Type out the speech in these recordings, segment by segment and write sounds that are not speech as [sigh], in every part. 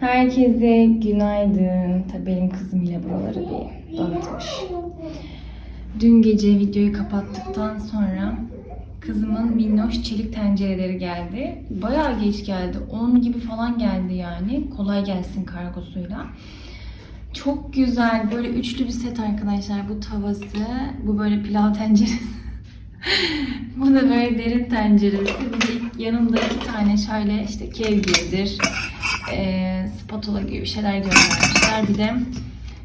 Herkese günaydın. Tabii benim kızım yine buraları bir dağıtmış. Dün gece videoyu kapattıktan sonra kızımın minnoş çelik tencereleri geldi. Bayağı geç geldi. 10 gibi falan geldi yani. Kolay gelsin kargosuyla. Çok güzel. Böyle üçlü bir set arkadaşlar. Bu tavası, bu böyle pilav tenceresi. [laughs] bu da böyle derin tenceresi. Bir de yanında iki tane şöyle işte kevgirdir, e, spatula gibi bir şeyler göndermişler. Bir de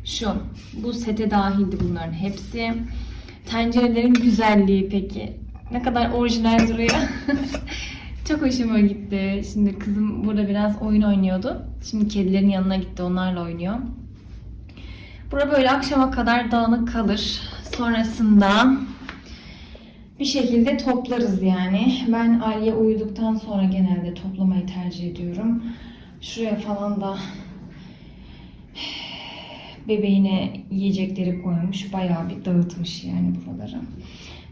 şu, bu sete dahildi bunların hepsi. Tencerelerin güzelliği peki. Ne kadar orijinal duruyor. [laughs] Çok hoşuma gitti. Şimdi kızım burada biraz oyun oynuyordu. Şimdi kedilerin yanına gitti, onlarla oynuyor. Bura böyle akşama kadar dağınık kalır. Sonrasında bir şekilde toplarız yani. Ben Aliye uyuduktan sonra genelde toplamayı tercih ediyorum. Şuraya falan da bebeğine yiyecekleri koymuş. Bayağı bir dağıtmış yani buraları.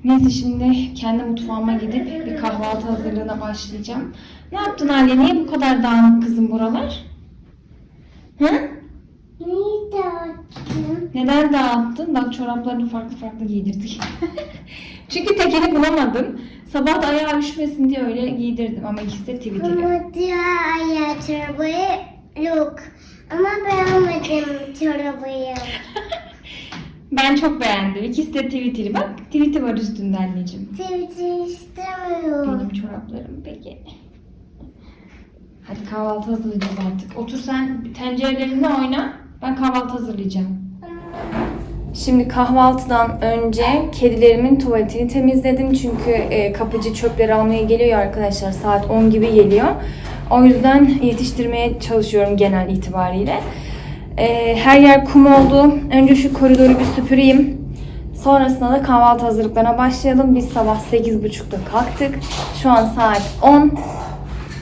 Neyse şimdi kendi mutfağıma gidip bir kahvaltı hazırlığına başlayacağım. Ne yaptın Aliye? Niye bu kadar dağınık kızım buralar? Hı? Neyi dağıttın? Neden dağıttın? Bak çoraplarını farklı farklı giydirdik. [laughs] Çünkü tekini bulamadım. Sabah da ayağı üşümesin diye öyle giydirdim ama ikisi de tivitili. Ama diğer ayağı çorbayı yok. Ama beğenmedim çorbayı. [laughs] Ben çok beğendim. İkisi de tivitili. Bak tiviti var üstünde anneciğim. Tweet'i istemiyorum. Benim çoraplarım peki. Hadi kahvaltı hazırlayacağız artık. Otur sen tencerelerinde oyna. Ben kahvaltı hazırlayacağım. Şimdi kahvaltıdan önce kedilerimin tuvaletini temizledim. Çünkü e, kapıcı çöpleri almaya geliyor arkadaşlar. Saat 10 gibi geliyor. O yüzden yetiştirmeye çalışıyorum genel itibariyle. E, her yer kum oldu. Önce şu koridoru bir süpüreyim. Sonrasında da kahvaltı hazırlıklarına başlayalım. Biz sabah 8.30'da kalktık. Şu an saat 10.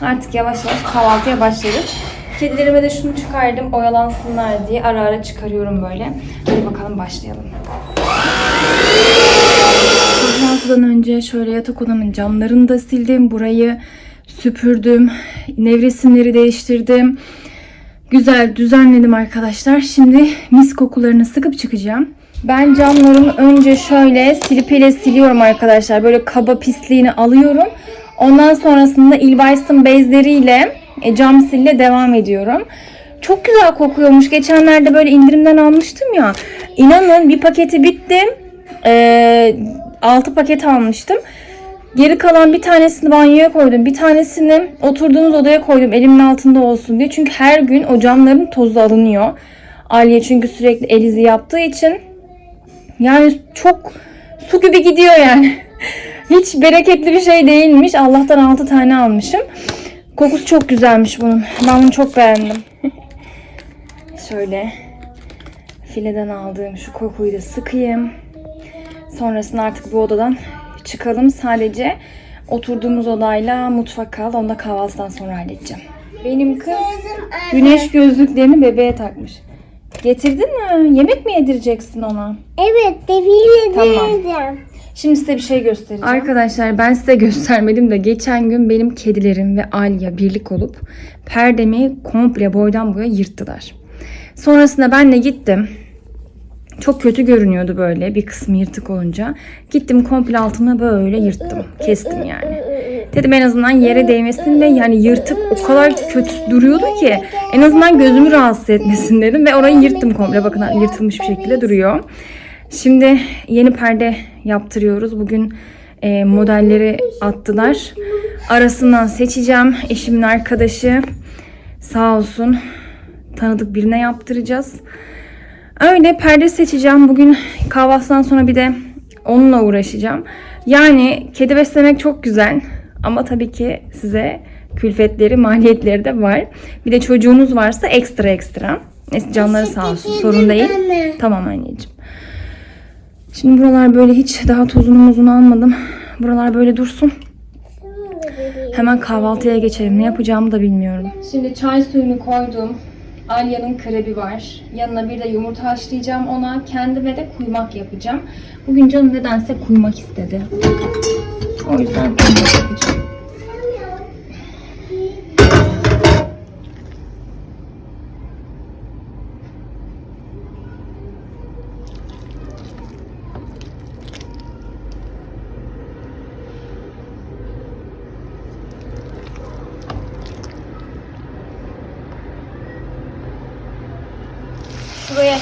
Artık yavaş yavaş kahvaltıya başlarız. Kedilerime de şunu çıkardım oyalansınlar diye ara ara çıkarıyorum böyle. Hadi bakalım başlayalım. Kahvaltıdan önce şöyle yatak odamın camlarını da sildim. Burayı süpürdüm. Nevresimleri değiştirdim. Güzel düzenledim arkadaşlar. Şimdi mis kokularını sıkıp çıkacağım. Ben camlarımı önce şöyle silipeyle siliyorum arkadaşlar. Böyle kaba pisliğini alıyorum. Ondan sonrasında Ilvays'ın bezleriyle e, cam sille devam ediyorum. Çok güzel kokuyormuş. Geçenlerde böyle indirimden almıştım ya. İnanın bir paketi bitti. Ee, 6 paket almıştım. Geri kalan bir tanesini banyoya koydum. Bir tanesini oturduğumuz odaya koydum elimin altında olsun diye. Çünkü her gün o camların tozu alınıyor. Aliye çünkü sürekli elizi yaptığı için. Yani çok su gibi gidiyor yani. [laughs] Hiç bereketli bir şey değilmiş. Allah'tan 6 tane almışım. Kokusu çok güzelmiş bunun. Ben bunu çok beğendim. [laughs] Şöyle fileden aldığım şu kokuyu da sıkayım. Sonrasında artık bu odadan çıkalım. Sadece oturduğumuz odayla mutfak kaldı. Onu da kahvaltıdan sonra halledeceğim. Benim kız güneş gözlüklerini bebeğe takmış. Getirdin mi? Yemek mi yedireceksin ona? Evet, deviyle Tamam. Şimdi size bir şey göstereceğim. Arkadaşlar ben size göstermedim de geçen gün benim kedilerim ve Alya birlik olup perdemi komple boydan boya yırttılar. Sonrasında ben de gittim. Çok kötü görünüyordu böyle bir kısmı yırtık olunca. Gittim komple altına böyle yırttım. Kestim yani. Dedim en azından yere değmesin ve yani yırtık o kadar kötü duruyordu ki en azından gözümü rahatsız etmesin dedim ve orayı yırttım komple. Bakın yırtılmış bir şekilde duruyor. Şimdi yeni perde yaptırıyoruz. Bugün e, modelleri attılar. Arasından seçeceğim. Eşimin arkadaşı sağ olsun tanıdık birine yaptıracağız. Öyle perde seçeceğim. Bugün kahvaltıdan sonra bir de onunla uğraşacağım. Yani kedi beslemek çok güzel. Ama tabii ki size külfetleri, maliyetleri de var. Bir de çocuğunuz varsa ekstra ekstra. Neyse canları sağ olsun sorun değil. Tamam anneciğim. Şimdi buralar böyle hiç daha tozunu muzunu almadım. Buralar böyle dursun. Hemen kahvaltıya geçelim. Ne yapacağımı da bilmiyorum. Şimdi çay suyunu koydum. Alya'nın krebi var. Yanına bir de yumurta haşlayacağım ona. Kendime de kuymak yapacağım. Bugün canım nedense kuymak istedi. O yüzden kuymak yapacağım.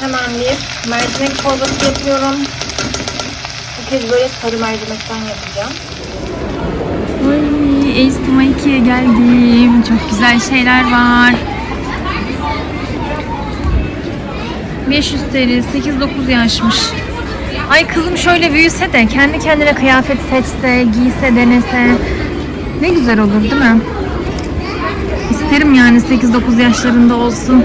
Hemen bir mercimek çorbası yapıyorum. Bu kez böyle sarı mercimekten yapacağım. Ay, Tuma 2'ye geldim. Çok güzel şeyler var. 500 TL, 8-9 yaşmış. Ay kızım şöyle büyüse de kendi kendine kıyafet seçse, giyse, denese ne güzel olur değil mi? İsterim yani 8-9 yaşlarında olsun.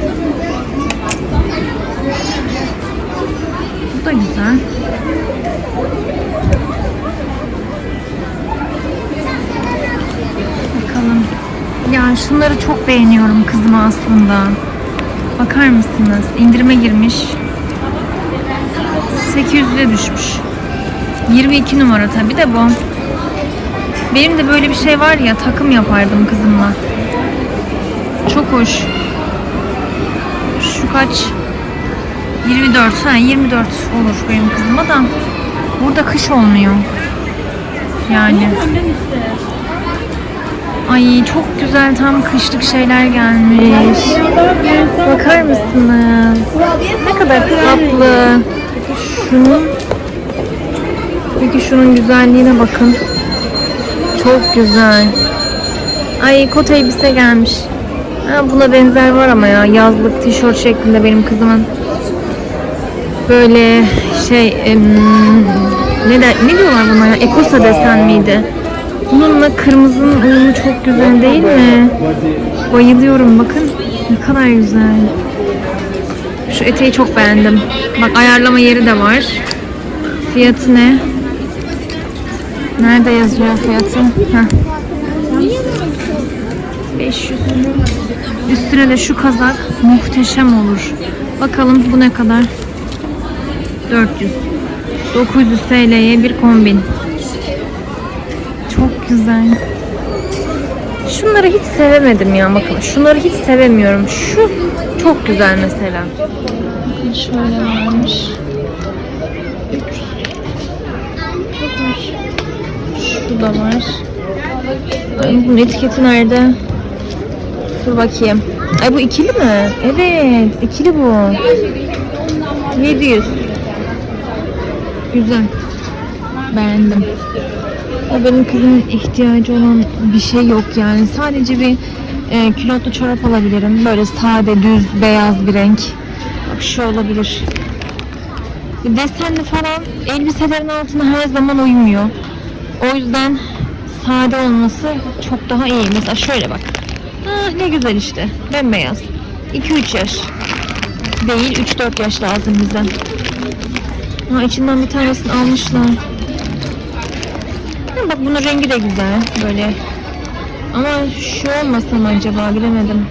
Bu da güzel. Bakalım. Ya şunları çok beğeniyorum kızıma aslında. Bakar mısınız? İndirime girmiş. 800'e düşmüş. 22 numara tabi de bu. Benim de böyle bir şey var ya takım yapardım kızımla. Çok hoş. Şu kaç? 24. Ha 24 olur benim kızıma da. Burada kış olmuyor. Yani. Ay çok güzel tam kışlık şeyler gelmiş. Bakar mısınız? Ne kadar tatlı. Şunun Peki şunun güzelliğine bakın. Çok güzel. Ay kot elbise gelmiş. Ha, buna benzer var ama ya yazlık tişört şeklinde benim kızımın. Böyle şey em, ne de, ne diyorlar buna ya? Ekosa desen miydi? Bununla kırmızının uyumu çok güzel değil mi? Bayılıyorum bakın. Ne kadar güzel. Şu eteği çok beğendim. Bak ayarlama yeri de var. Fiyatı ne? Nerede yazıyor fiyatı? Heh. 500. Üstüne de şu kazak muhteşem olur. Bakalım bu ne kadar? 400. 900 TL'ye bir kombin. Güzel. Şunları hiç sevemedim ya bakın. Şunları hiç sevemiyorum. Şu çok güzel mesela. Bakın şöyle varmış. Şu da var. Ay, bunun etiketi nerede? Dur bakayım. Ay bu ikili mi? Evet, ikili bu. 700. Güzel. Beğendim. Ya benim kızımın ihtiyacı olan bir şey yok yani. Sadece bir e, külotlu çorap alabilirim. Böyle sade, düz, beyaz bir renk. Bak şu olabilir. Desenli falan elbiselerin altına her zaman uymuyor. O yüzden sade olması çok daha iyi. Mesela şöyle bak. Ah ne güzel işte. Bembeyaz. 2-3 yaş. Değil 3-4 yaş lazım bize. Ha, içinden bir tanesini almışlar. Ha, bak bunun rengi de güzel. Böyle. Ama şu olmasa mı acaba bilemedim.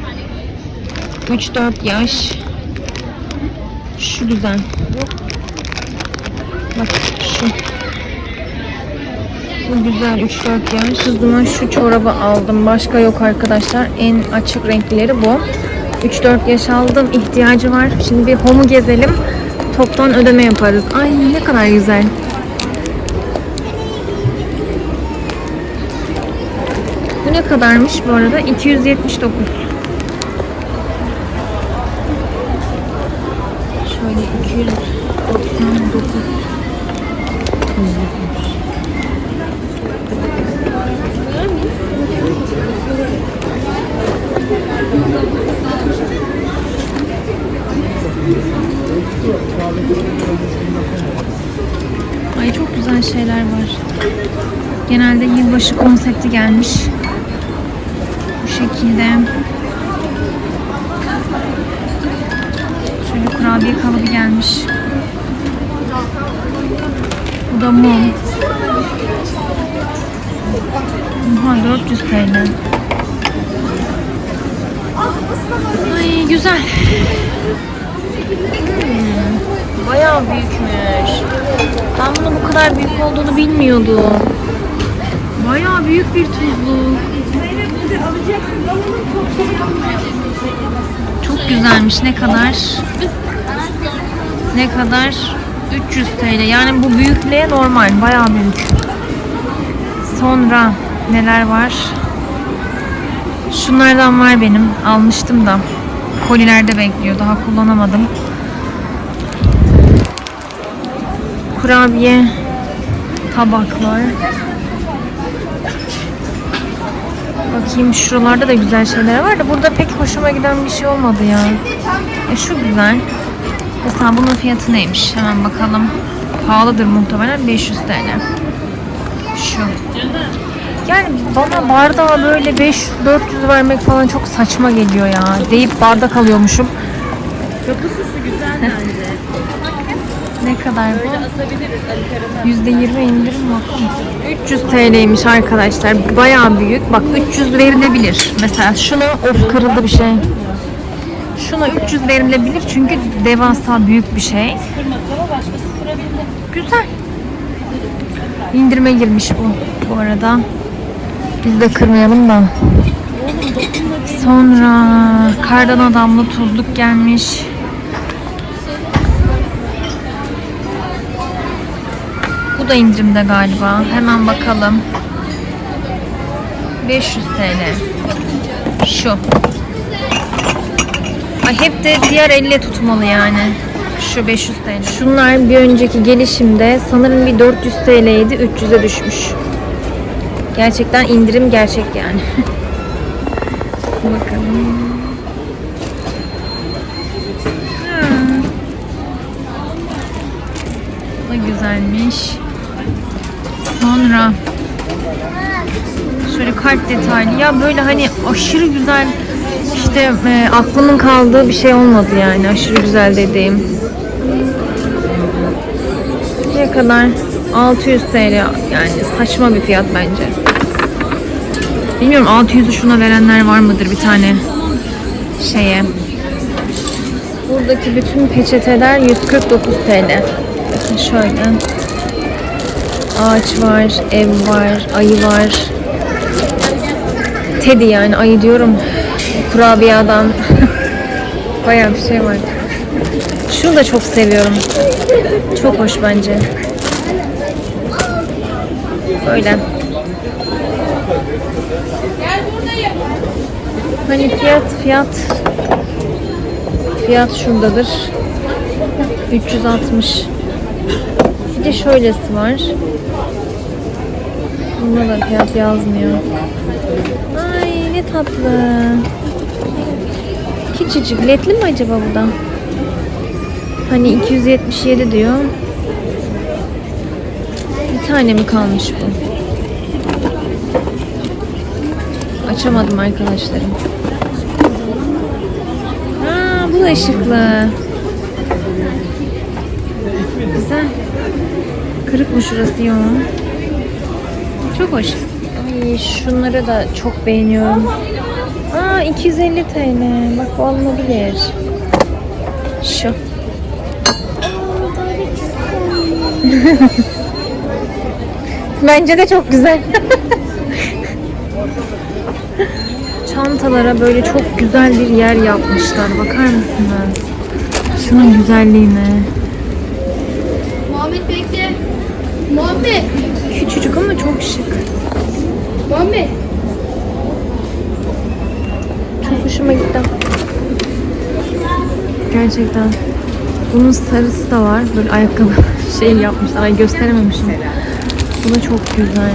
3-4 yaş. Şu güzel. Bak şu. Bu güzel 3-4 yaş. Kızıma şu çorabı aldım. Başka yok arkadaşlar. En açık renkleri bu. 3-4 yaş aldım. İhtiyacı var. Şimdi bir homu gezelim. Toptan ödeme yaparız. Ay ne kadar güzel. Ne kadarmış bu arada? 279. Şöyle 299. Ay çok güzel şeyler var. Genelde yılbaşı konsepti gelmiş. Şekilde. Şöyle kurabiye kalıbı gelmiş. Bu da mum. Oha 400 TL. Ay güzel. Hmm, Bayağı büyükmüş. Ben bunun bu kadar büyük olduğunu bilmiyordum. Bayağı büyük bir tuzluk. Çok güzelmiş. Ne kadar? Ne kadar? 300 TL. Yani bu büyüklüğe normal. Bayağı büyük. Sonra neler var? Şunlardan var benim. Almıştım da. Kolilerde bekliyor. Daha kullanamadım. Kurabiye tabaklar. Bakayım şuralarda da güzel şeyler var da burada pek hoşuma giden bir şey olmadı ya. E şu güzel. Mesela bunun fiyatı neymiş? Hemen bakalım. Pahalıdır muhtemelen 500 TL. Şu. Yani bana bardağa böyle 500-400 vermek falan çok saçma geliyor ya. Deyip bardak alıyormuşum. Kapısısı güzel bence. [laughs] Ne kadar bu? Ali Karan'a. %20 indirim var. 300 TL'ymiş arkadaşlar. Bayağı büyük. Bak 300 verilebilir. Mesela şunu of kırıldı bir şey. Şuna 300 verilebilir çünkü devasa büyük bir şey. Güzel. İndirime girmiş bu bu arada. Biz de kırmayalım da. Sonra kardan adamlı tuzluk gelmiş. Bu da indirimde galiba. Hemen bakalım. 500 TL. Şu. Ay hep de diğer elle tutmalı yani. Şu 500 TL. Şunlar bir önceki gelişimde sanırım bir 400 TL'ydi 300'e düşmüş. Gerçekten indirim gerçek yani. [laughs] Bakalım. Ha. Güzelmiş. Kalp detaylı. Ya böyle hani aşırı güzel işte e, aklımın kaldığı bir şey olmadı yani. Aşırı güzel dediğim. Ne kadar? 600 TL yani saçma bir fiyat bence. Bilmiyorum 600'ü şuna verenler var mıdır bir tane şeye. Buradaki bütün peçeteler 149 TL. Bakın şöyle. Ağaç var, ev var, ayı var. Teddy yani ayı diyorum. Kurabiye adam. [laughs] Bayağı bir şey var. Şunu da çok seviyorum. Çok hoş bence. Böyle. Hani fiyat fiyat fiyat şuradadır. 360. Bir de şöylesi var. Bunda da fiyat yazmıyor. Ay ne tatlı. Küçücük. Ledli mi acaba bu da? Hani 277 diyor. Bir tane mi kalmış bu? Açamadım arkadaşlarım. Aa, bu da ışıklı. Güzel. Kırık mı şurası yok? Çok hoş. Şunları da çok beğeniyorum. Aa 250 TL. Bak bu alınabilir. Şu. [laughs] Bence de çok güzel. [laughs] Çantalara böyle çok güzel bir yer yapmışlar. Bakar mısınız? Şunun güzelliğine. Muhammed bekle. Muhammed. Küçücük ama çok şık. Muhammed. Çok hoşuma gitti. Gerçekten. Bunun sarısı da var. Böyle ayakkabı [laughs] şey yapmışlar. Ay gösterememişim. Bu da çok güzel.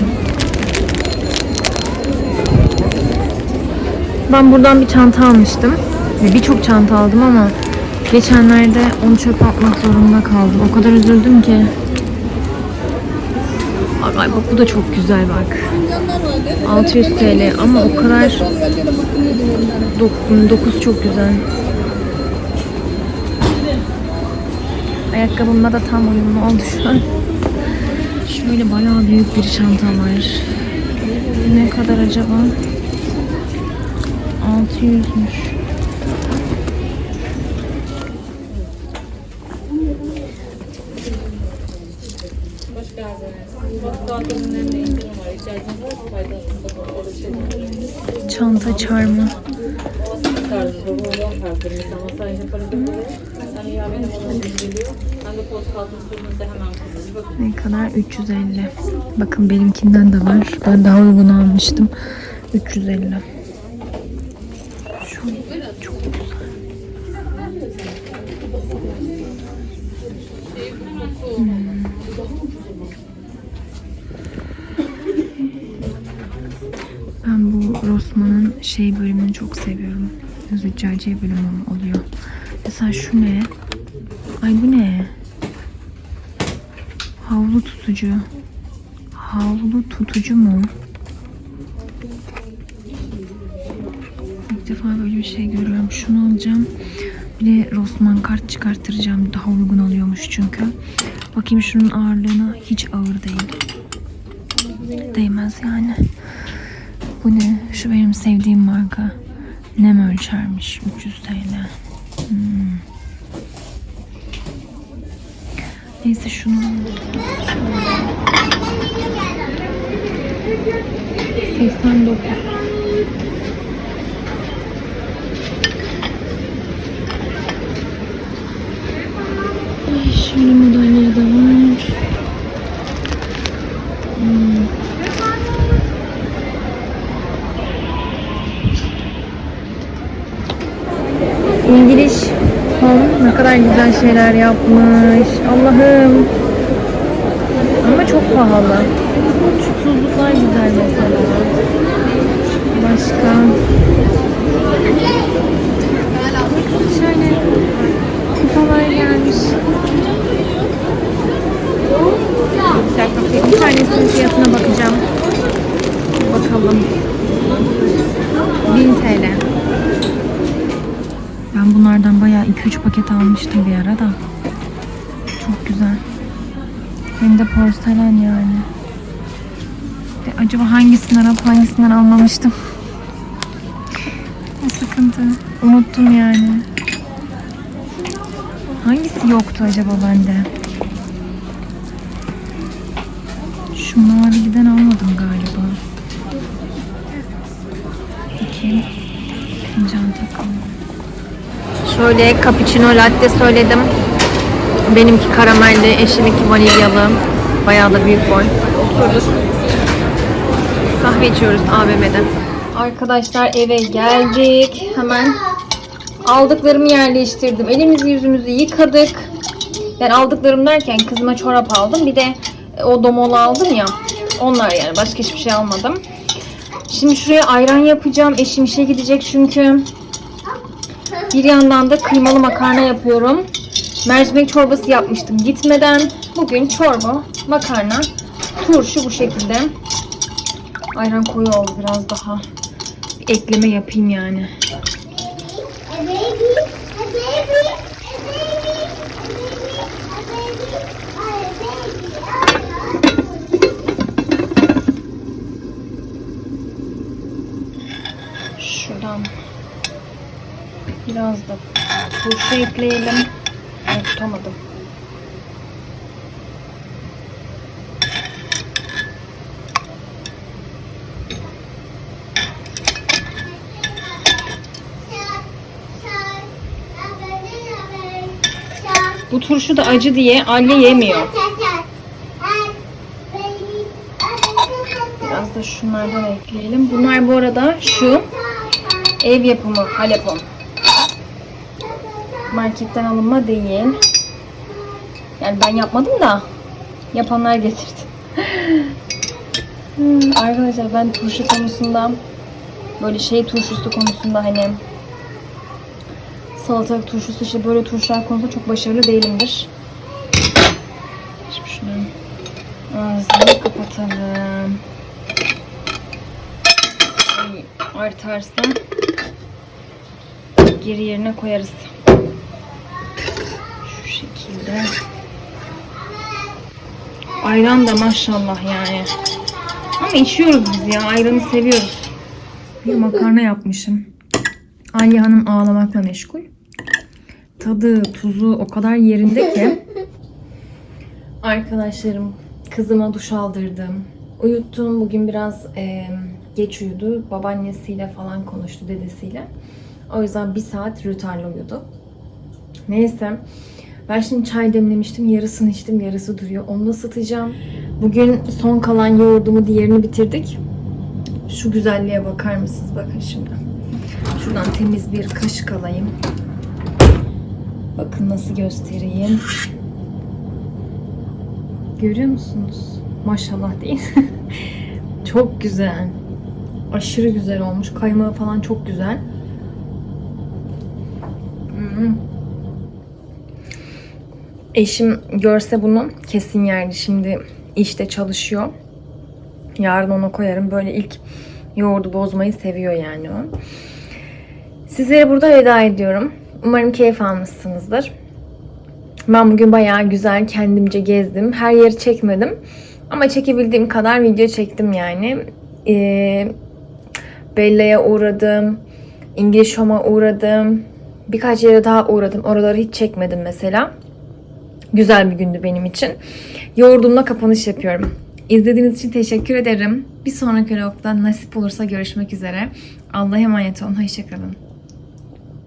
Ben buradan bir çanta almıştım. Birçok çanta aldım ama geçenlerde onu çöpe atmak zorunda kaldım. O kadar üzüldüm ki. Ay bak bu da çok güzel bak. 600 TL ama o kadar 9 çok güzel. Ayakkabımla da tam uyumlu oldu şu an. Şöyle bayağı büyük bir çanta var. Ne kadar acaba? 600'müş. Hoş geldiniz. Bak dağıtımın önünde indirim var. İhtiyacınız varsa faydasında böyle bir şey var. Çanta çarmı. Basit tarzı, bu olan tarzı. Mesela masaj yaparız böyle. Hem iade falan geliyor. Hem de post altın sürmesi hemen kızılır. Bakın. Ne kadar? 350. Bakın benimkinden de var. Ben daha uygun almıştım. 350. Şu çok güzel. Ben şey bölümünü çok seviyorum. Züccaciye bölümü oluyor. Mesela şu ne? Ay bu ne? Havlu tutucu. Havlu tutucu mu? İlk defa böyle bir şey görüyorum. Şunu alacağım. Bir de Rossmann kart çıkarttıracağım. Daha uygun oluyormuş çünkü. Bakayım şunun ağırlığına hiç ağır değil. Değmez yani. Bu ne? Şu benim sevdiğim marka. Nem ölçermiş. 300 TL. Hmm. Neyse şunu alalım. 89. Ay, şöyle modelleri de var. Hmm. İngiliz Home ne kadar güzel şeyler yapmış. Allah'ım. Ama çok pahalı. Şu tuzluklar güzel mesela. Başka. 3 paket almıştım bir ara da. Çok güzel. Hem de porselen yani. De acaba hangisinden alıp hangisinden almamıştım? O sıkıntı. Unuttum yani. Hangisi yoktu acaba bende? Şu maviden almadım galiba. Şöyle cappuccino latte söyledim. Benimki karamelli, eşiminki vanilyalı. Bayağı da büyük boy. Oturduk. Kahve içiyoruz AVM'de. Arkadaşlar eve geldik. Hemen aldıklarımı yerleştirdim. Elimizi yüzümüzü yıkadık. Yani aldıklarım derken kızıma çorap aldım. Bir de o domolu aldım ya. Onlar yani. Başka hiçbir şey almadım. Şimdi şuraya ayran yapacağım. Eşim işe gidecek çünkü. Bir yandan da kıymalı makarna yapıyorum. Mercimek çorbası yapmıştım gitmeden. Bugün çorba, makarna, turşu bu şekilde. Ayran koyu oldu biraz daha. Bir ekleme yapayım yani. Biraz da turşu ekleyelim. Ay, tutamadım. Bu turşu da acı diye Alya yemiyor. Biraz da şunlardan ekleyelim. Bunlar bu arada şu ev yapımı Halepon. Marketten alınma değil. Yani ben yapmadım da yapanlar getirdi. Hmm, [laughs] Arkadaşlar ben turşu konusunda böyle şey turşusu konusunda hani salatalık turşusu işte böyle turşular konusunda çok başarılı değilimdir. Şimdi şunun ağzını kapatalım. Artarsa geri yerine koyarız. Ayran da maşallah yani. Ama içiyoruz biz ya. Ayranı seviyoruz. Bir makarna yapmışım. Ali Hanım ağlamakla meşgul. Tadı, tuzu o kadar yerinde ki. Arkadaşlarım, kızıma duş aldırdım. Uyuttum. Bugün biraz e, geç uyudu. Babaannesiyle falan konuştu, dedesiyle. O yüzden bir saat rütarla uyudu. Neyse. Ben şimdi çay demlemiştim. Yarısını içtim. Yarısı duruyor. Onu ısıtacağım. Bugün son kalan yoğurdumu diğerini bitirdik. Şu güzelliğe bakar mısınız? Bakın şimdi. Şuradan temiz bir kaşık alayım. Bakın nasıl göstereyim. Görüyor musunuz? Maşallah değil. [laughs] çok güzel. Aşırı güzel olmuş. Kaymağı falan çok güzel. Hmm. Eşim görse bunu kesin yerdi. Şimdi işte çalışıyor. Yarın ona koyarım. Böyle ilk yoğurdu bozmayı seviyor yani o. Sizlere burada veda ediyorum. Umarım keyif almışsınızdır. Ben bugün bayağı güzel kendimce gezdim. Her yeri çekmedim. Ama çekebildiğim kadar video çektim yani. Ee, Bella'ya uğradım. İngiliz Home'a uğradım. Birkaç yere daha uğradım. Oraları hiç çekmedim mesela. Güzel bir gündü benim için. Yoğurdumla kapanış yapıyorum. İzlediğiniz için teşekkür ederim. Bir sonraki vlogda nasip olursa görüşmek üzere. Allah'a emanet olun. Hoşçakalın.